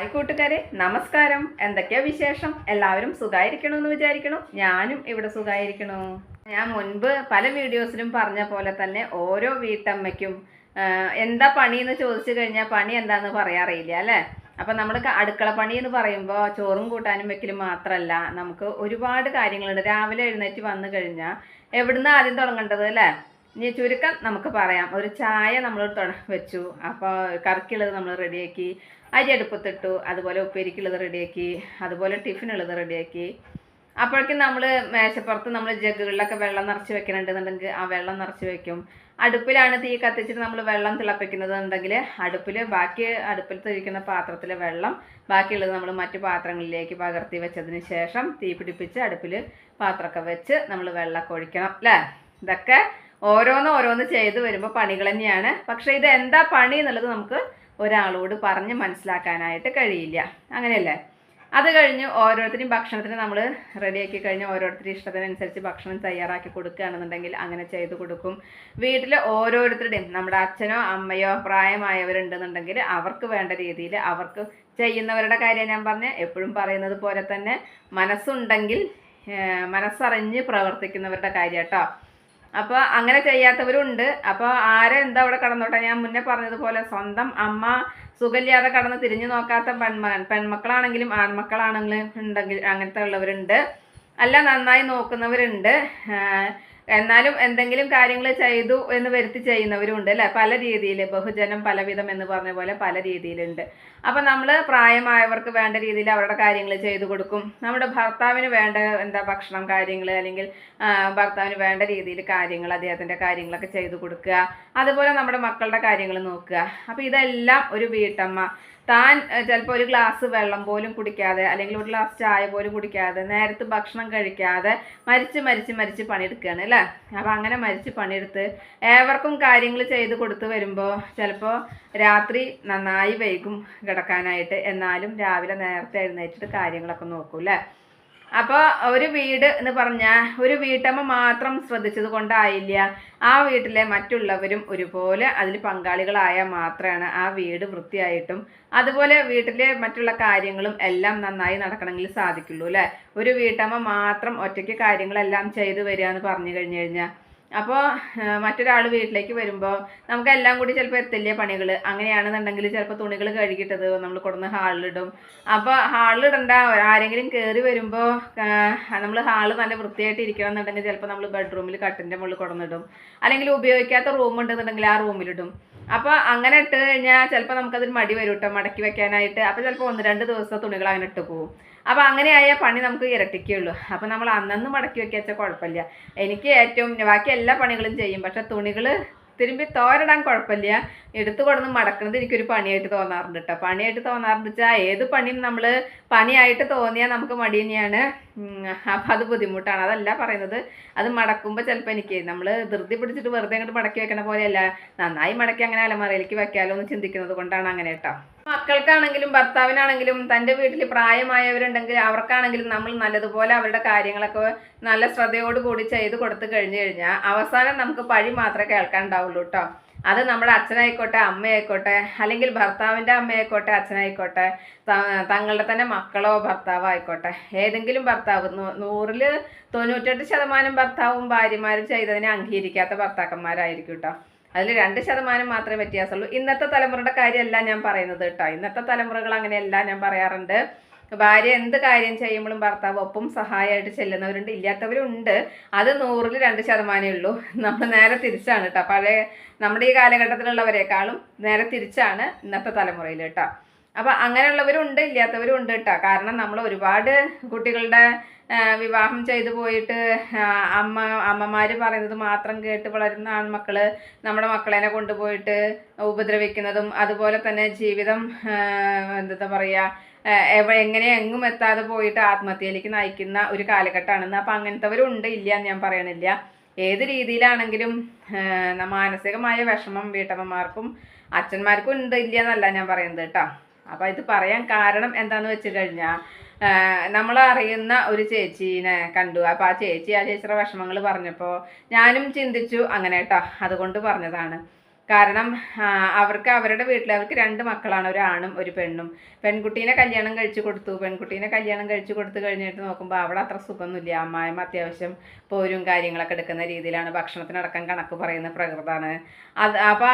Hi കൂട്ടുകാരെ നമസ്കാരം. എന്തൊക്കെയാ വിശേഷം? എല്ലാവരും സുഖമായിരിക്കണമെന്ന് വിചാരിക്കണോ. ഞാനും ഇവിടെ സുഖായിരിക്കണു. ഞാൻ മുൻപ് പല വീഡിയോസിലും പറഞ്ഞ പോലെ തന്നെ ഓരോ വീട്ടമ്മയ്ക്കും എന്താ പണി എന്ന് ചോദിച്ചു കഴിഞ്ഞാൽ പണി എന്താന്ന് പറയാറില്ല അല്ലേ? അപ്പം നമ്മൾ അടുക്കള പണി എന്ന് പറയുമ്പോൾ ചോറും കൂട്ടാനും വെക്കലും മാത്രമല്ല നമുക്ക് ഒരുപാട് കാര്യങ്ങളുണ്ട്. രാവിലെ എഴുന്നേറ്റ് വന്നു കഴിഞ്ഞാൽ എവിടുന്ന് ആദ്യം തുടങ്ങേണ്ടത് അല്ലേ? ഇനി ചുരുക്കം നമുക്ക് പറയാം. ഒരു ചായ നമ്മൾ വെച്ചു. അപ്പോൾ കറിക്കുള്ളത് നമ്മൾ റെഡിയാക്കി അരി അടുപ്പത്തിട്ടു അതുപോലെ ഉപ്പേരിക്കുള്ളത് റെഡിയാക്കി അതുപോലെ ടിഫിനുള്ളത് റെഡിയാക്കി. അപ്പോഴേക്കും നമ്മൾ മേശപ്പുറത്ത് നമ്മൾ ജഗുകളിലൊക്കെ വെള്ളം നിറച്ച് വെക്കണുണ്ടെന്നുണ്ടെങ്കിൽ ആ വെള്ളം നിറച്ച് വെക്കും. അടുപ്പിലാണ് തീ കത്തിച്ചിട്ട് നമ്മൾ വെള്ളം തിളപ്പിക്കുന്നത് ഉണ്ടെങ്കിൽ അടുപ്പിൽ ബാക്കി അടുപ്പിൽ തിരിക്കുന്ന പാത്രത്തിലെ വെള്ളം ബാക്കിയുള്ളത് നമ്മൾ മറ്റു പാത്രങ്ങളിലേക്ക് പകർത്തി വെച്ചതിന് ശേഷം തീ പിടിപ്പിച്ച് അടുപ്പിൽ പാത്രമൊക്കെ വെച്ച് നമ്മൾ വെള്ളമൊക്കെ ഒഴിക്കണം. അല്ലേ? ഇതൊക്കെ ഓരോന്ന് ഓരോന്ന് ചെയ്ത് വരുമ്പോൾ പണികൾ തന്നെയാണ്. പക്ഷേ ഇത് എന്താ പണി എന്നുള്ളത് നമുക്ക് ഒരാളോട് പറഞ്ഞ് മനസ്സിലാക്കാനായിട്ട് കഴിയില്ല. അങ്ങനെയല്ലേ? അത് കഴിഞ്ഞ് ഓരോരുത്തരും ഭക്ഷണത്തിന് നമ്മൾ റെഡിയാക്കി കഴിഞ്ഞ് ഓരോരുത്തരുടെ ഇഷ്ടത്തിനനുസരിച്ച് ഭക്ഷണം തയ്യാറാക്കി കൊടുക്കുകയാണെന്നുണ്ടെങ്കിൽ അങ്ങനെ ചെയ്തു കൊടുക്കും. വീട്ടിൽ ഓരോരുത്തരുടെയും നമ്മുടെ അച്ഛനോ അമ്മയോ പ്രായമായവരുണ്ടെന്നുണ്ടെങ്കിൽ അവർക്ക് വേണ്ട രീതിയിൽ അവർക്ക് ചെയ്യുന്നവരുടെ കാര്യം ഞാൻ പറഞ്ഞ എപ്പോഴും പറയുന്നത് പോലെ തന്നെ മനസ്സുണ്ടെങ്കിൽ മനസ്സറിഞ്ഞ് പ്രവർത്തിക്കുന്നവരുടെ കാര്യം കേട്ടോ. അപ്പോൾ അങ്ങനെ ചെയ്യാത്തവരുണ്ട്. അപ്പോൾ ആരെന്താ അവിടെ കടന്നോട്ടെ? ഞാൻ മുന്നേ പറഞ്ഞതുപോലെ സ്വന്തം അമ്മ സുഖമില്ലാതെ കടന്ന് തിരിഞ്ഞു നോക്കാത്ത പെൺമ പെൺമക്കളാണെങ്കിലും ആൺമക്കളാണെങ്കിലും ഉണ്ടെങ്കിൽ അങ്ങനത്തെ ഉള്ളവരുണ്ട്. അല്ല നന്നായി നോക്കുന്നവരുണ്ട്. എന്നാലും എന്തെങ്കിലും കാര്യങ്ങൾ ചെയ്തു എന്ന് വരുത്തി ചെയ്യുന്നവരും ഉണ്ട് അല്ലേ? പല രീതിയിൽ ബഹുജനം പലവിധം എന്ന് പറഞ്ഞ പോലെ പല രീതിയിലുണ്ട്. അപ്പം നമ്മൾ പ്രായമായവർക്ക് വേണ്ട രീതിയിൽ അവരുടെ കാര്യങ്ങൾ ചെയ്തു കൊടുക്കും. നമ്മുടെ ഭർത്താവിന് വേണ്ട എന്താ ഭക്ഷണം കാര്യങ്ങൾ അല്ലെങ്കിൽ ഭർത്താവിന് വേണ്ട രീതിയിൽ കാര്യങ്ങൾ അദ്ദേഹത്തിന്റെ കാര്യങ്ങളൊക്കെ ചെയ്തു കൊടുക്കുക. അതുപോലെ നമ്മുടെ മക്കളുടെ കാര്യങ്ങൾ നോക്കുക. അപ്പോൾ ഇതെല്ലാം ഒരു വീട്ടമ്മ താൻ ചിലപ്പോൾ ഒരു ഗ്ലാസ് വെള്ളം പോലും കുടിക്കാതെ അല്ലെങ്കിൽ ഒരു ഗ്ലാസ് ചായ പോലും കുടിക്കാതെ നേരത്തെ ഭക്ഷണം കഴിക്കാതെ മരിച്ച് മരിച്ച് മരിച്ച് പണിയെടുക്കുകയാണ് അല്ലേ? അപ്പോൾ അങ്ങനെ മരിച്ച് പണിയെടുത്ത് ഏവർക്കും കാര്യങ്ങൾ ചെയ്ത് കൊടുത്തു വരുമ്പോൾ ചിലപ്പോൾ രാത്രി നന്നായി വൈകും കിടക്കാനായിട്ട് എന്നാലും രാവിലെ നേരത്തെ എഴുന്നേറ്റിട്ട് കാര്യങ്ങളൊക്കെ നോക്കും അല്ലേ? അപ്പോൾ ഒരു വീട് എന്ന് പറഞ്ഞാൽ ഒരു വീട്ടമ്മ മാത്രം ശ്രദ്ധിച്ചത് കൊണ്ടായില്ല. ആ വീട്ടിലെ മറ്റുള്ളവരും ഒരുപോലെ അതിൽ പങ്കാളികളായാൽ മാത്രമാണ് ആ വീട് വൃത്തിയായിട്ടും അതുപോലെ വീട്ടിലെ മറ്റുള്ള കാര്യങ്ങളും എല്ലാം നന്നായി നടക്കണമെങ്കിൽ സാധിക്കുള്ളൂ അല്ലേ? ഒരു വീട്ടമ്മ മാത്രം ഒറ്റയ്ക്ക് കാര്യങ്ങളെല്ലാം ചെയ്തു വരിക എന്ന് പറഞ്ഞു കഴിഞ്ഞു കഴിഞ്ഞാൽ അപ്പോൾ മറ്റൊരാൾ വീട്ടിലേക്ക് വരുമ്പോൾ നമുക്ക് എല്ലാം കൂടി ചിലപ്പോൾ എത്തില്ലേ പണികൾ അങ്ങനെയാണെന്നുണ്ടെങ്കിൽ ചിലപ്പോൾ തുണികൾ കഴുകിയിട്ടത് നമ്മൾ കൊടുന്ന് ഹാളിലിടും അപ്പോൾ ഹാളിലിടണ്ട ആരെങ്കിലും കയറി വരുമ്പോൾ നമ്മൾ ഹാൾ നല്ല വൃത്തിയായിട്ട് ഇരിക്കണം എന്നുണ്ടെങ്കിൽ ചിലപ്പോൾ നമ്മൾ ബെഡ്റൂമിൽ കട്ടിന്റെ മുകളിൽ കൊടുന്നിടും അല്ലെങ്കിൽ ഉപയോഗിക്കാത്ത റൂം ഉണ്ടെന്നുണ്ടെങ്കിൽ ആ റൂമിലിടും അപ്പോൾ അങ്ങനെ ഇട്ട് കഴിഞ്ഞാൽ ചിലപ്പോൾ നമുക്കതൊരു മടി വരും കേട്ടോ മടക്കി വെക്കാനായിട്ട്. അപ്പോൾ ചിലപ്പോൾ ഒന്ന് രണ്ട് ദിവസം തുണികൾ അങ്ങനെ ഇട്ട് പോകും അപ്പോൾ അങ്ങനെയായ പണി നമുക്ക് ഇരട്ടിക്കുള്ളൂ അപ്പോൾ നമ്മൾ അന്നന്ന് മടക്കി വെക്കാച്ച കുഴപ്പമില്ല. എനിക്ക് ഏറ്റവും ബാക്കി എല്ലാ പണികളും ചെയ്യും. പക്ഷേ തുണികൾ തിരുമ്പി തോരടാൻ കുഴപ്പമില്ല. എടുത്തു കൊടുന്ന് മടക്കുന്നത് എനിക്കൊരു പണിയായിട്ട് തോന്നാറുണ്ട് കേട്ടോ. പണിയായിട്ട് തോന്നാറുണ്ട് വെച്ചാൽ ഏത് പണിയും നമ്മൾ പണിയായിട്ട് തോന്നിയാൽ നമുക്ക് മടി തന്നെയാണ്. അപ്പം അത് ബുദ്ധിമുട്ടാണ്. അതല്ല പറയുന്നത്. അത് മടക്കുമ്പോൾ ചിലപ്പോൾ എനിക്ക് നമ്മൾ ധൃതി പിടിച്ചിട്ട് വെറുതെ അങ്ങോട്ട് മടക്കി വെക്കണ പോലെയല്ല. നന്നായി മടക്കി അങ്ങനെ അലമാറയിലേക്ക് വെക്കാമല്ലോ എന്ന് ചിന്തിക്കുന്നത് കൊണ്ടാണ് അങ്ങനെ കേട്ടോ. മക്കൾക്കാണെങ്കിലും ഭർത്താവിനാണെങ്കിലും തന്റെ വീട്ടിൽ പ്രായമായവരുണ്ടെങ്കിൽ അവർക്കാണെങ്കിലും നമ്മൾ നല്ലതുപോലെ അവരുടെ കാര്യങ്ങളൊക്കെ നല്ല ശ്രദ്ധയോട് കൂടി ചെയ്ത് കൊടുത്തു കഴിഞ്ഞു കഴിഞ്ഞാൽ അവസാനം നമുക്ക് പഴി മാത്രമേ കേൾക്കാനുണ്ടാവുള്ളൂ കേട്ടോ. അത് നമ്മുടെ അച്ഛനായിക്കോട്ടെ അമ്മയായിക്കോട്ടെ അല്ലെങ്കിൽ ഭർത്താവിന്റെ അമ്മയായിക്കോട്ടെ അച്ഛനായിക്കോട്ടെ തങ്ങളുടെ തന്നെ മക്കളോ ഭർത്താവോ ആയിക്കോട്ടെ. ഏതെങ്കിലും ഭർത്താവ് നൂറിൽ തൊണ്ണൂറ്റെട്ട് ശതമാനം ഭർത്താവും ഭാര്യമാരും ചെയ്തതിനെ അംഗീകരിക്കാത്ത ഭർത്താക്കന്മാരായിരിക്കും കേട്ടോ. അതിൽ രണ്ട് ശതമാനം മാത്രമേ വ്യത്യാസമുള്ളൂ. ഇന്നത്തെ തലമുറയുടെ കാര്യമല്ല ഞാൻ പറയുന്നത് കേട്ടോ. ഇന്നത്തെ തലമുറകൾ അങ്ങനെയല്ല ഞാൻ പറയാറുണ്ട്. ഭാര്യ എന്ത് കാര്യം ചെയ്യുമ്പോഴും ഭർത്താവ് ഒപ്പം സഹായമായിട്ട് ചെല്ലുന്നവരുണ്ട് ഇല്ലാത്തവരുണ്ട്. അത് നൂറിൽ രണ്ട് ശതമാനമേ ഉള്ളൂ. നമ്മൾ നേരെ തിരിച്ചാണ് കേട്ടോ. പഴയ നമ്മുടെ ഈ കാലഘട്ടത്തിലുള്ളവരെക്കാളും നേരെ തിരിച്ചാണ് ഇന്നത്തെ തലമുറയിൽ കേട്ടോ. അപ്പോൾ അങ്ങനെയുള്ളവരുണ്ട് ഇല്ലാത്തവരും ഉണ്ട് കേട്ടോ കാരണം നമ്മൾ ഒരുപാട് കുട്ടികളുടെ വിവാഹം ചെയ്തു പോയിട്ട് അമ്മ അമ്മമാർ പറയുന്നത് മാത്രം കേട്ട് വളരുന്ന ആൺമക്കൾ നമ്മുടെ മക്കളെ കൊണ്ടുപോയിട്ട് ഉപദ്രവിക്കുന്നതും അതുപോലെ തന്നെ ജീവിതം എന്താ പറയുക എവ എങ്ങനെ എങ്ങും എത്താതെ പോയിട്ട് ആത്മഹത്യയിലേക്ക് നയിക്കുന്ന ഒരു കാലഘട്ടമാണെന്ന്. അപ്പം അങ്ങനത്തെവരുണ്ട് ഇല്ല എന്ന് ഞാൻ പറയണില്ല. ഏത് രീതിയിലാണെങ്കിലും മാനസികമായ വിഷമം വീട്ടമ്മമാർക്കും അച്ഛന്മാർക്കും ഉണ്ട് ഇല്ല എന്നല്ല ഞാൻ പറയുന്നത് കേട്ടോ അപ്പം ഇത് പറയാൻ കാരണം എന്താന്ന് വെച്ച് കഴിഞ്ഞാൽ നമ്മൾ അറിയുന്ന ഒരു ചേച്ചീനെ കണ്ടു. അപ്പോൾ ആ ചേച്ചി ആ ചേച്ചിയുടെ വിഷമങ്ങൾ പറഞ്ഞപ്പോൾ ഞാനും ചിന്തിച്ചു അങ്ങനെ കേട്ടോ അതുകൊണ്ട് പറഞ്ഞതാണ്. കാരണം അവർക്ക് അവരുടെ വീട്ടിൽ അവർക്ക് രണ്ട് മക്കളാണ് ഒരു ആണും ഒരു പെണ്ണും. പെൺകുട്ടീനെ കല്യാണം കഴിച്ചു കൊടുത്തു. പെൺകുട്ടീനെ കല്യാണം കഴിച്ചു കൊടുത്തു കഴിഞ്ഞിട്ട് നോക്കുമ്പോൾ അവിടെ അത്ര സുഖമൊന്നുമില്ല. അമ്മായിമ്മ അത്യാവശ്യം പോരും കാര്യങ്ങളൊക്കെ എടുക്കുന്ന രീതിയിലാണ്. ഭക്ഷണത്തിനടക്കം കണക്ക് പറയുന്ന പ്രകൃതമാണ് അത് അപ്പോൾ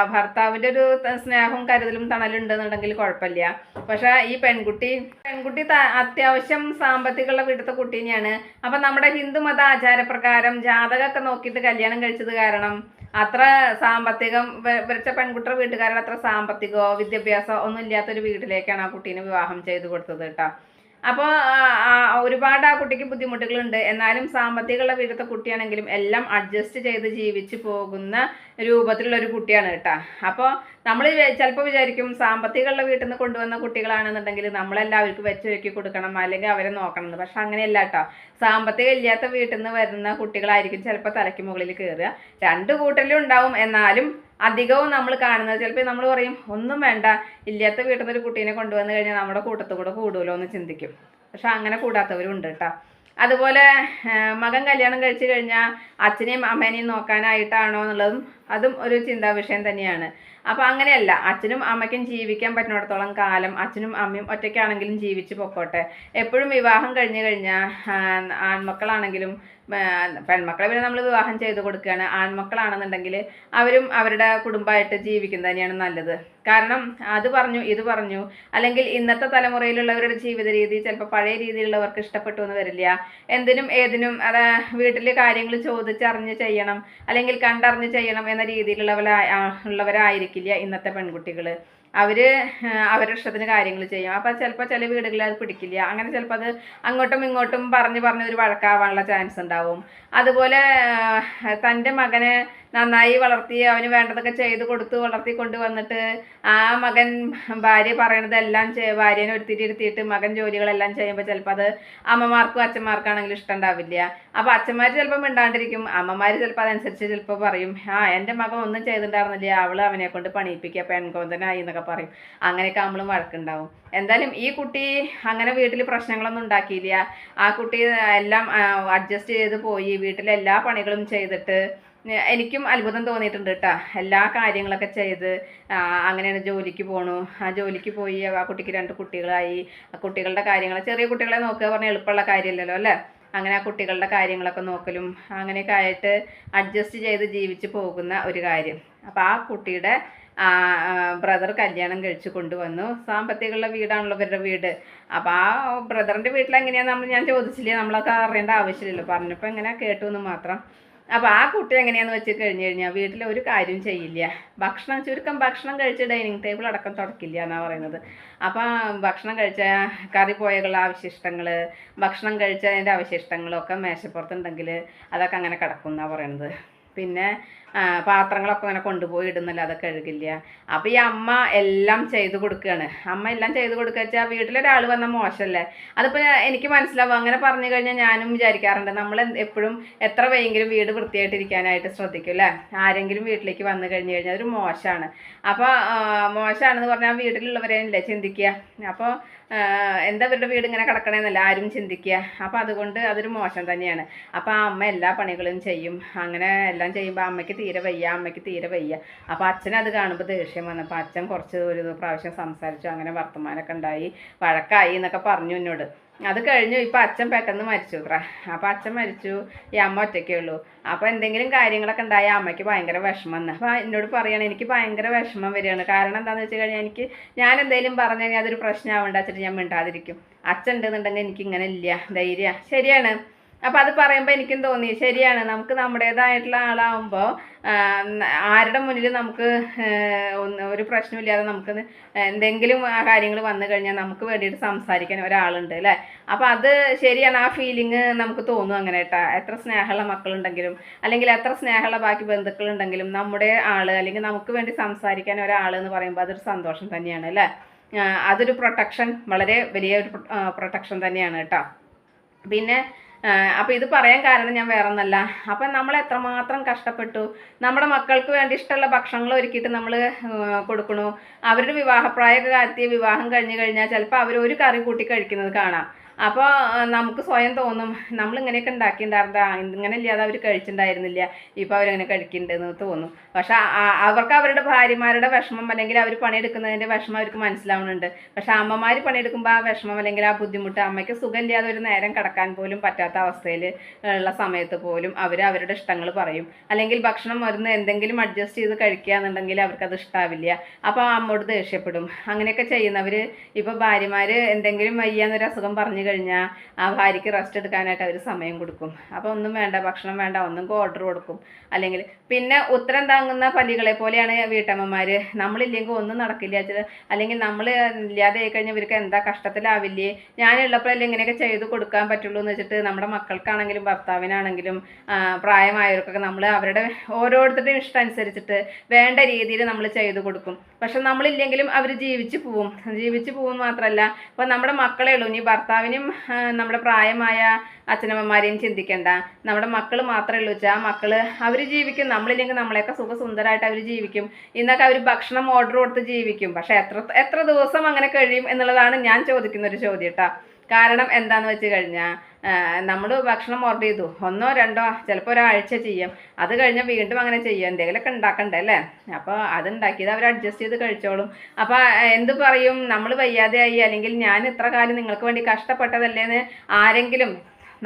ആ ഭർത്താവിന്റെ ഒരു സ്നേഹവും കരുതലും തണലും ഉണ്ടെന്നുണ്ടെങ്കിൽ കുഴപ്പമില്ല. പക്ഷെ ഈ പെൺകുട്ടി പെൺകുട്ടി അത്യാവശ്യം സാമ്പത്തികമുള്ള വീട്ടിലത്തെ കുട്ടീനെയാണ്. അപ്പം നമ്മുടെ ഹിന്ദു മത ആചാരപ്രകാരം ജാതകമൊക്കെ നോക്കിയിട്ട് കല്യാണം കഴിച്ചത് കാരണം അത്ര സാമ്പത്തികം വരച്ച പെൺകുട്ടിയുടെ വീട്ടുകാരുടെ അത്ര സാമ്പത്തികമോ വിദ്യാഭ്യാസമോ ഒന്നും ഇല്ലാത്തൊരു വീട്ടിലേക്കാണ് ആ കുട്ടീനെ വിവാഹം ചെയ്ത് കൊടുത്തത് കേട്ടോ. അപ്പോൾ ഒരുപാട് ആ കുട്ടിക്ക് ബുദ്ധിമുട്ടുകളുണ്ട്. എന്നാലും സാമ്പത്തികമുള്ള വീടത്തെ കുട്ടിയാണെങ്കിലും എല്ലാം അഡ്ജസ്റ്റ് ചെയ്ത് ജീവിച്ച് പോകുന്ന രൂപത്തിലുള്ള ഒരു കുട്ടിയാണ് കേട്ടോ. അപ്പോൾ നമ്മൾ ചിലപ്പോൾ വിചാരിക്കും സാമ്പത്തികമുള്ള വീട്ടിൽ നിന്ന് കൊണ്ടുവന്ന കുട്ടികളാണെന്നുണ്ടെങ്കിൽ നമ്മളെല്ലാവർക്കും വെച്ചൊരുക്കി കൊടുക്കണം അല്ലെങ്കിൽ അവരെ നോക്കണം എന്ന്. പക്ഷെ അങ്ങനെയല്ല കേട്ടോ. സാമ്പത്തികം ഇല്ലാത്ത വീട്ടിൽ നിന്ന് വരുന്ന കുട്ടികളായിരിക്കും ചിലപ്പോൾ തലയ്ക്ക് മുകളിൽ കയറുക രണ്ട് കൂട്ടരിലും ഉണ്ടാവും. എന്നാലും അധികവും നമ്മൾ കാണുന്നത് ചിലപ്പോൾ നമ്മൾ പറയും ഒന്നും വേണ്ട ഇല്ലാത്ത വീട്ടിൽ നിന്ന് ഒരു കുട്ടീനെ കൊണ്ടുവന്ന് കഴിഞ്ഞാൽ നമ്മുടെ കൂട്ടത്തിൽ കൂടെ കൂടുമല്ലോ എന്ന് ചിന്തിക്കും. പക്ഷെ അങ്ങനെ കൂടാത്തവരും ഉണ്ട് കേട്ടോ അതുപോലെ മകൻ കല്യാണം കഴിച്ചു കഴിഞ്ഞാൽ അച്ഛനെയും അമ്മേനെയും നോക്കാനായിട്ടാണോ എന്നുള്ളതും അതും ഒരു ചിന്താ വിഷയം തന്നെയാണ്. അപ്പോൾ അങ്ങനെയല്ല അച്ഛനും അമ്മയ്ക്കും ജീവിക്കാൻ പറ്റുന്നിടത്തോളം കാലം അച്ഛനും അമ്മയും ഒറ്റയ്ക്കാണെങ്കിലും ജീവിച്ച് പൊക്കോട്ടെ. എപ്പോഴും വിവാഹം കഴിഞ്ഞു കഴിഞ്ഞാൽ ആൺമക്കളാണെങ്കിലും പെൺമക്കളെ പിന്നെ നമ്മൾ വിവാഹം ചെയ്ത് കൊടുക്കുകയാണ് ആൺമക്കളാണെന്നുണ്ടെങ്കിൽ അവരും അവരുടെ കുടുംബമായിട്ട് ജീവിക്കുന്നത് തന്നെയാണ് നല്ലത്. കാരണം അത് പറഞ്ഞു ഇത് പറഞ്ഞു. അല്ലെങ്കിൽ ഇന്നത്തെ തലമുറയിലുള്ളവരുടെ ജീവിത രീതി ചിലപ്പോൾ പഴയ രീതിയിലുള്ളവർക്ക് ഇഷ്ടപ്പെട്ടു എന്ന് വരില്ല. എന്തിനും ഏതിനും അത് വീട്ടിലെ കാര്യങ്ങൾ ചോദിച്ചറിഞ്ഞ് ചെയ്യണം അല്ലെങ്കിൽ കണ്ടറിഞ്ഞ് ചെയ്യണം എന്ന രീതിയിലുള്ളവരാ ആ, ഉള്ളവരായിരിക്കില്ല ഇന്നത്തെ പെൺകുട്ടികൾ അവർ അവരുടെ ഇഷ്ടത്തിന് കാര്യങ്ങൾ ചെയ്യും. അപ്പോൾ ചിലപ്പോൾ ചില വീടുകളിൽ അത് പിടിക്കില്ല. അങ്ങനെ ചിലപ്പോൾ അത് അങ്ങോട്ടും ഇങ്ങോട്ടും പറഞ്ഞ് പറഞ്ഞ് ഒരു വഴക്കാവാനുള്ള ചാൻസ് ഉണ്ടാവും. അതുപോലെ തന്റെ മകനെ നന്നായി വളർത്തി അവന് വേണ്ടതൊക്കെ ചെയ്ത് കൊടുത്ത് വളർത്തി കൊണ്ടുവന്നിട്ട് ആ മകൻ ഭാര്യ പറയണതെല്ലാം ഭാര്യനെ ഒരുത്തിട്ട് ഇരുത്തിയിട്ട് മകൻ ജോലികളെല്ലാം ചെയ്യുമ്പോൾ ചിലപ്പോൾ അത് അമ്മമാർക്കും അച്ഛന്മാർക്കാണെങ്കിലും ഇഷ്ടം ഉണ്ടാവില്ല. അപ്പോൾ അച്ഛന്മാർ ചിലപ്പോൾ മിണ്ടാണ്ടിരിക്കും. അമ്മമാർ ചിലപ്പോൾ അതനുസരിച്ച് ചിലപ്പോൾ പറയും ആ എന്റെ മകൻ ഒന്നും ചെയ്തിട്ടുണ്ടായിരുന്നില്ല. അവൾ അവനെ കൊണ്ട് പണിയിപ്പിക്കുക പെൺകോന്തനായി എന്നൊക്കെ പറയും. അങ്ങനെയൊക്കെ നമ്മളും വഴക്കുണ്ടാവും. എന്തായാലും ഈ കുട്ടി അങ്ങനെ വീട്ടിൽ പ്രശ്നങ്ങളൊന്നും ഉണ്ടാക്കിയില്ല. ആ കുട്ടി എല്ലാം അഡ്ജസ്റ്റ് ചെയ്ത് പോയി. വീട്ടിലെ എല്ലാ പണികളും ചെയ്തിട്ട് എനിക്കും അത്ഭുതം തോന്നിയിട്ടുണ്ട് കേട്ടോ എല്ലാ കാര്യങ്ങളൊക്കെ ചെയ്ത് അങ്ങനെയാണ് ജോലിക്ക് പോണു. ആ ജോലിക്ക് പോയി ആ കുട്ടിക്ക് രണ്ട് കുട്ടികളായി. ആ കുട്ടികളുടെ കാര്യങ്ങൾ ചെറിയ കുട്ടികളെ നോക്കുക പറഞ്ഞാൽ എളുപ്പമുള്ള കാര്യമല്ലല്ലോ അല്ലേ? അങ്ങനെ ആ കുട്ടികളുടെ കാര്യങ്ങളൊക്കെ നോക്കലും അങ്ങനെയൊക്കെ ആയിട്ട് അഡ്ജസ്റ്റ് ചെയ്ത് ജീവിച്ച് പോകുന്ന ഒരു കാര്യം. അപ്പോൾ ആ കുട്ടിയുടെ ബ്രദർ കല്യാണം കഴിച്ച് കൊണ്ടുവന്നു. സാമ്പത്തികമുള്ള വീടാണല്ലോ ഇവരുടെ വീട്. അപ്പോൾ ആ ബ്രദറിന്റെ വീട്ടിൽ എങ്ങനെയാണെന്ന് നമ്മൾ ഞാൻ ചോദിച്ചില്ലേ നമ്മളൊക്കെ അറിയേണ്ട ആവശ്യമില്ലല്ലോ. പറഞ്ഞപ്പോൾ എങ്ങനെ കേട്ടു എന്ന് മാത്രം. അപ്പോൾ ആ കുട്ടി എങ്ങനെയാന്ന് വെച്ച് കഴിഞ്ഞു കഴിഞ്ഞാൽ വീട്ടിൽ ഒരു കാര്യം ചെയ്യില്ല. ഭക്ഷണം ചുരുക്കം ഭക്ഷണം കഴിച്ച് ഡൈനിങ് ടേബിൾ അടക്കം തുടക്കില്ല എന്നാണ് പറയുന്നത്. അപ്പോൾ ഭക്ഷണം കഴിച്ച കറി പോയകളുടെ അവശിഷ്ടങ്ങൾ ഭക്ഷണം കഴിച്ചതിന്റെ അവശിഷ്ടങ്ങളൊക്കെ മേശപ്പുറത്തുണ്ടെങ്കിൽ അതൊക്കെ അങ്ങനെ കിടക്കും എന്നാണ് പറയുന്നത്. പിന്നെ പാത്രങ്ങളൊക്കെ അങ്ങനെ കൊണ്ടുപോയി ഇടുന്നല്ല അതൊക്കെ കഴുകില്ല. അപ്പോൾ ഈ അമ്മ എല്ലാം ചെയ്ത് കൊടുക്കുകയാണ് അമ്മ എല്ലാം ചെയ്ത് കൊടുക്കുക വെച്ചാൽ വീട്ടിലൊരാൾ വന്ന മോശമല്ലേ അതിപ്പോൾ എനിക്ക് മനസ്സിലാവും. അങ്ങനെ പറഞ്ഞു കഴിഞ്ഞാൽ ഞാനും വിചാരിക്കാറുണ്ട്. നമ്മൾ എപ്പോഴും എത്ര വയ്യെങ്കിലും വീട് വൃത്തിയായിട്ടിരിക്കാനായിട്ട് ശ്രദ്ധിക്കും അല്ലേ? ആരെങ്കിലും വീട്ടിലേക്ക് വന്നു കഴിഞ്ഞു കഴിഞ്ഞാൽ അതൊരു മോശമാണ് അപ്പോൾ മോശമാണെന്ന് പറഞ്ഞാൽ വീട്ടിലുള്ളവരെയല്ലേ ചിന്തിക്കുക അപ്പോൾ എന്താ ഇവരുടെ വീട് ഇങ്ങനെ കിടക്കണമെന്നല്ല ആരും ചിന്തിക്കുക അപ്പോൾ അതുകൊണ്ട് അതൊരു മോശം തന്നെയാണ്. അപ്പോൾ ആ അമ്മ എല്ലാ പണികളും ചെയ്യും. അങ്ങനെ എല്ലാം ചെയ്യുമ്പോൾ അമ്മയ്ക്ക് തീരെ വയ്യ അമ്മയ്ക്ക് തീരെ വയ്യ. അപ്പോൾ അച്ഛനത് കാണുമ്പോൾ ദേഷ്യം വന്നപ്പോൾ അച്ഛൻ കുറച്ച് ഒരു പ്രാവശ്യം സംസാരിച്ചു. അങ്ങനെ വർത്തമാനമൊക്കെ ഉണ്ടായി. വഴക്കായി എന്നൊക്കെ പറഞ്ഞു എന്നോട്. അത് കഴിഞ്ഞു ഇപ്പം അച്ഛൻ പെട്ടെന്ന് മരിച്ചു അത്ര അപ്പോൾ അച്ഛൻ മരിച്ചു. ഈ അമ്മ ഒറ്റയ്ക്കേ ഉള്ളൂ. അപ്പോൾ എന്തെങ്കിലും കാര്യങ്ങളൊക്കെ ഉണ്ടായ അമ്മയ്ക്ക് ഭയങ്കര വിഷമം എന്ന്. അപ്പോൾ എന്നോട് പറയണം എനിക്ക് ഭയങ്കര വിഷമം വരികയാണ്. കാരണം എന്താണെന്ന് വെച്ച് കഴിഞ്ഞാൽ എനിക്ക് ഞാൻ എന്തെങ്കിലും പറഞ്ഞു കഴിഞ്ഞാൽ അതൊരു പ്രശ്നമാവേണ്ട വെച്ചിട്ട് ഞാൻ മിണ്ടാതിരിക്കും. അച്ഛൻ ഉണ്ടെന്നുണ്ടെങ്കിൽ എനിക്ക് ഇങ്ങനെ ഇല്ല. ധൈര്യ. ശരിയാണ്. അപ്പോൾ അത് പറയുമ്പോൾ എനിക്കും തോന്നി ശരിയാണ്. നമുക്ക് നമ്മുടേതായിട്ടുള്ള ആളാവുമ്പോൾ ആരുടെ മുന്നിൽ നമുക്ക് ഒരു പ്രശ്നമില്ലാതെ നമുക്ക് എന്തെങ്കിലും ആ കാര്യങ്ങൾ വന്നു കഴിഞ്ഞാൽ നമുക്ക് വേണ്ടിയിട്ട് സംസാരിക്കാൻ ഒരാളുണ്ട് അല്ലേ? അപ്പോൾ അത് ശരിയാണ്. ആ ഫീലിംഗ് നമുക്ക് തോന്നും അങ്ങനെ കേട്ടാ. എത്ര സ്നേഹമുള്ള മക്കളുണ്ടെങ്കിലും അല്ലെങ്കിൽ എത്ര സ്നേഹമുള്ള ബാക്കി ബന്ധുക്കളുണ്ടെങ്കിലും നമ്മുടെ ആൾ അല്ലെങ്കിൽ നമുക്ക് വേണ്ടി സംസാരിക്കാൻ ഒരാൾ എന്ന് പറയുമ്പോൾ അതൊരു സന്തോഷം തന്നെയാണ് അല്ലേ? അതൊരു പ്രൊട്ടക്ഷൻ വളരെ വലിയൊരു പ്രൊട്ടക്ഷൻ തന്നെയാണ് കേട്ടോ. പിന്നെ അപ്പോൾ ഇത് പറയാൻ കാരണം ഞാൻ വേറെ ഒന്നല്ല അപ്പം നമ്മൾ എത്രമാത്രം കഷ്ടപ്പെട്ടു. നമ്മുടെ മക്കൾക്ക് വേണ്ടി ഇഷ്ടമുള്ള ഭക്ഷണങ്ങൾ ഒരുക്കിയിട്ട് നമ്മൾ കൊടുക്കണു. അവരുടെ വിവാഹപ്രായമൊക്കെ കാത്തി വിവാഹം കഴിഞ്ഞു കഴിഞ്ഞാൽ ചിലപ്പോൾ അവർ ഒരു കറി കൂട്ടി കഴിക്കുന്നത് കാണാം. അപ്പോൾ നമുക്ക് സ്വയം തോന്നും നമ്മൾ ഇങ്ങനെയൊക്കെ ഉണ്ടാക്കിയിട്ടുണ്ടായിരുന്ന ഇങ്ങനെ ഇല്ലാതെ അവർ കഴിച്ചിട്ടുണ്ടായിരുന്നില്ല ഇപ്പോൾ അവരങ്ങനെ കഴിക്കുന്നുണ്ടെന്ന് തോന്നും. പക്ഷേ അവർക്ക് അവരുടെ ഭാര്യമാരുടെ വിഷമം അല്ലെങ്കിൽ അവർ പണിയെടുക്കുന്നതിന്റെ വിഷമം അവർക്ക് മനസ്സിലാവുന്നുണ്ട് പക്ഷേ അമ്മമാർ പണിയെടുക്കുമ്പോൾ ആ വിഷമം അല്ലെങ്കിൽ ആ ബുദ്ധിമുട്ട് അമ്മയ്ക്ക് സുഖമില്ലാതെ ഒരു നേരം കിടക്കാൻ പോലും പറ്റാത്ത അവസ്ഥയിൽ ഉള്ള സമയത്ത് പോലും അവർ അവരുടെ ഇഷ്ടങ്ങൾ പറയും. അല്ലെങ്കിൽ ഭക്ഷണം മരുന്ന് എന്തെങ്കിലും അഡ്ജസ്റ്റ് ചെയ്ത് കഴിക്കുക എന്നുണ്ടെങ്കിൽ അവർക്കത് ഇഷ്ടാവില്ല. അപ്പോൾ അമ്മോട് ദേഷ്യപ്പെടും. അങ്ങനെയൊക്കെ ചെയ്യുന്നവർ ഇപ്പോൾ ഭാര്യമാർ എന്തെങ്കിലും വയ്യാന്നൊരു അസുഖം പറഞ്ഞു കഴിഞ്ഞാൽ ആ ഭാര്യയ്ക്ക് റെസ്റ്റ് എടുക്കാനായിട്ട് അവർ സമയം കൊടുക്കും. അപ്പോൾ ഒന്നും വേണ്ട ഭക്ഷണം വേണ്ട ഒന്നും ഓർഡർ കൊടുക്കും. അല്ലെങ്കിൽ പിന്നെ ഉത്തരം താങ്ങുന്ന പല്ലികളെ പോലെയാണ് വീട്ടമ്മമാർ നമ്മളില്ലെങ്കിൽ ഒന്നും നടക്കില്ല. ചില അല്ലെങ്കിൽ നമ്മൾ ഇല്ലാതെ ആയി കഴിഞ്ഞാൽ ഇവർക്ക് എന്താ കഷ്ടത്തിലാവില്ലേ? ഞാനുള്ളപ്പോഴല്ലേ ഇങ്ങനെയൊക്കെ ചെയ്ത് കൊടുക്കാൻ പറ്റുള്ളൂ എന്ന് വെച്ചിട്ട് നമ്മുടെ മക്കൾക്കാണെങ്കിലും ഭർത്താവിനാണെങ്കിലും പ്രായമായവർക്കൊക്കെ നമ്മൾ അവരുടെ ഓരോരുത്തരുടെയും ഇഷ്ടം അനുസരിച്ചിട്ട് വേണ്ട രീതിയിൽ നമ്മൾ ചെയ്തു കൊടുക്കും. പക്ഷെ നമ്മളില്ലെങ്കിലും അവർ ജീവിച്ചു പോവും. ജീവിച്ചു പോകും മാത്രമല്ല ഇപ്പം നമ്മുടെ മക്കളെ ഉള്ളൂ. ഇനി ഭർത്താവിനും ആ, നമ്മുടെ പ്രായമായ അച്ഛനമ്മമാരെയും ചിന്തിക്കേണ്ട. നമ്മുടെ മക്കൾ മാത്രമേ ഉള്ളൂ വെച്ചാൽ മക്കൾ അവർ ജീവിക്കും. നമ്മളില്ലെങ്കിൽ നമ്മളെയൊക്കെ സുഖസുന്ദരമായിട്ട് അവർ ജീവിക്കും. ഇന്നൊക്കെ അവർ ഭക്ഷണം ഓർഡർ കൊടുത്ത് ജീവിക്കും. പക്ഷേ എത്ര എത്ര ദിവസം അങ്ങനെ കഴിയും എന്നുള്ളതാണ് ഞാൻ ചോദിക്കുന്ന ഒരു ചോദ്യം കേട്ടോ കാരണം എന്താണെന്ന് വെച്ച് കഴിഞ്ഞാൽ നമ്മൾ ഭക്ഷണം ഓർഡർ ചെയ്തു. ഒന്നോ രണ്ടോ ചിലപ്പോൾ ഒരാഴ്ച ചെയ്യും. അത് കഴിഞ്ഞാൽ വീണ്ടും അങ്ങനെ ചെയ്യും. എന്തെങ്കിലുമൊക്കെ ഉണ്ടാക്കണ്ടേ അല്ലേ? അപ്പോൾ അത് ഉണ്ടാക്കിയത് അവർ അഡ്ജസ്റ്റ് ചെയ്ത് കഴിച്ചോളും. അപ്പോൾ എന്ത് പറയും? നമ്മൾ വയ്യാതെയായി. അല്ലെങ്കിൽ ഞാൻ ഇത്ര കാലം നിങ്ങൾക്ക് വേണ്ടി കഷ്ടപ്പെട്ടതല്ലേന്ന് ആരെങ്കിലും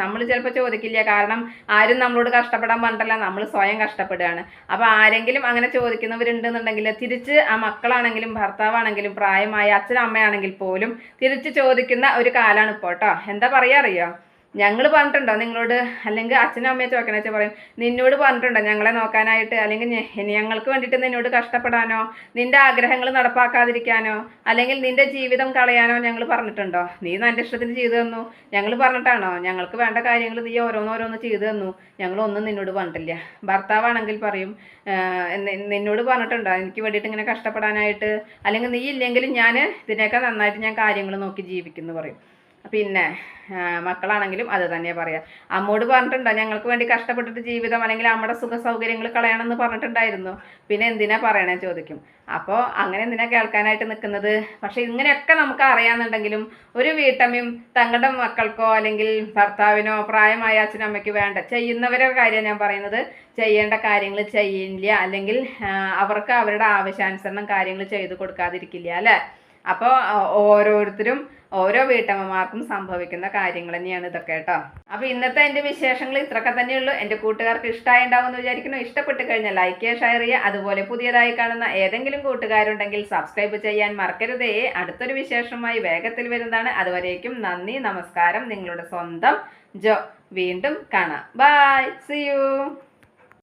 നമ്മൾ ചിലപ്പോൾ ചോദിക്കില്ല. കാരണം ആരും നമ്മളോട് കഷ്ടപ്പെടാൻ പറഞ്ഞിട്ടല്ല. നമ്മൾ സ്വയം കഷ്ടപ്പെടുകയാണ്. അപ്പോൾ ആരെങ്കിലും അങ്ങനെ ചോദിക്കുന്നവരുണ്ടെന്നുണ്ടെങ്കിൽ തിരിച്ച് ആ മക്കളാണെങ്കിലും ഭർത്താവാണെങ്കിലും പ്രായമായ അച്ഛനും അമ്മയാണെങ്കിൽ പോലും തിരിച്ച് ചോദിക്കുന്ന ഒരു കാലാണ് ഇപ്പോൾ കേട്ടോ എന്താ പറയുക അറിയോ? ഞങ്ങൾ പറഞ്ഞിട്ടുണ്ടോ? നിങ്ങളോട് അല്ലെങ്കിൽ അച്ഛനും അമ്മയെ ചോദിക്കണ വെച്ചാൽ പറയും നിന്നോട് പറഞ്ഞിട്ടുണ്ടോ ഞങ്ങളെ നോക്കാനായിട്ട്? അല്ലെങ്കിൽ ഞങ്ങൾക്ക് വേണ്ടിയിട്ട് നിന്നോട് കഷ്ടപ്പെടാനോ? നിന്റെ ആഗ്രഹങ്ങൾ നടപ്പാക്കാതിരിക്കാനോ? അല്ലെങ്കിൽ നിന്റെ ജീവിതം കളയാനോ ഞങ്ങൾ പറഞ്ഞിട്ടുണ്ടോ? നീ നല്ല ഇഷ്ടത്തിന് ചെയ്തു തന്നു. ഞങ്ങൾ പറഞ്ഞിട്ടാണോ? ഞങ്ങൾക്ക് വേണ്ട കാര്യങ്ങൾ നീ ഓരോന്നോരോന്ന് ചെയ്തു തന്നു. ഞങ്ങളൊന്നും നിന്നോട് പറഞ്ഞിട്ടില്ല. ഭർത്താവാണെങ്കിൽ പറയും നിന്നോട് പറഞ്ഞിട്ടുണ്ടോ? എനിക്ക് വേണ്ടിയിട്ട് ഇങ്ങനെ കഷ്ടപ്പെടാനായിട്ട്? അല്ലെങ്കിൽ നീ ഇല്ലെങ്കിലും ഞാൻ ഇതിനേക്കാൾ നന്നായിട്ട് ഞാൻ കാര്യങ്ങൾ നോക്കി ജീവിക്കുന്നു പറയും. പിന്നെ മക്കളാണെങ്കിലും അത് തന്നെ പറയാം. അമ്മോട് പറഞ്ഞിട്ടുണ്ടോ ഞങ്ങൾക്ക് വേണ്ടി കഷ്ടപ്പെട്ടിട്ട് ജീവിതം അല്ലെങ്കിൽ അമ്മയുടെ സുഖ സൗകര്യങ്ങൾ കളയണമെന്ന് പറഞ്ഞിട്ടുണ്ടായിരുന്നു. പിന്നെ എന്തിനാ പറയണേ ചോദിക്കും. അപ്പോൾ അങ്ങനെ എന്തിനാ കേൾക്കാനായിട്ട് നിൽക്കുന്നത് പക്ഷെ ഇങ്ങനെയൊക്കെ നമുക്ക് അറിയാമെന്നുണ്ടെങ്കിലും ഒരു വീട്ടമ്മയും തങ്ങളുടെ മക്കൾക്കോ അല്ലെങ്കിൽ ഭർത്താവിനോ പ്രായമായ അച്ഛനും അമ്മയ്ക്ക് വേണ്ട ചെയ്യുന്നവരുടെ കാര്യം ഞാൻ പറയുന്നത് ചെയ്യേണ്ട കാര്യങ്ങൾ ചെയ്യില്ല അല്ലെങ്കിൽ അവർക്ക് അവരുടെ ആവശ്യാനുസരണം കാര്യങ്ങൾ ചെയ്തു കൊടുക്കാതിരിക്കില്ല അല്ലേ? അപ്പോൾ ഓരോരുത്തരും ഓരോ വീട്ടമ്മമാർക്കും സംഭവിക്കുന്ന കാര്യങ്ങൾ തന്നെയാണ് ഇതൊക്കെ കേട്ടോ. അപ്പോൾ ഇന്നത്തെ എന്റെ വിശേഷങ്ങൾ ഇത്രയൊക്കെ തന്നെയുള്ളൂ. എന്റെ കൂട്ടുകാർക്ക് ഇഷ്ടമായി ഉണ്ടാവുമെന്ന് വിചാരിക്കുന്നു. ഇഷ്ടപ്പെട്ട് കഴിഞ്ഞാൽ ലൈക്ക് ചെയ്യുക ഷെയർ ചെയ്യുക. അതുപോലെ പുതിയതായി കാണുന്ന ഏതെങ്കിലും കൂട്ടുകാരുണ്ടെങ്കിൽ സബ്സ്ക്രൈബ് ചെയ്യാൻ മറക്കരുതേ. അടുത്തൊരു വിശേഷമായി വേഗത്തിൽ വരുന്നതാണ്. അതുവരേക്കും നന്ദി നമസ്കാരം. നിങ്ങളുടെ സ്വന്തം ജോ. വീണ്ടും കാണാം. By C U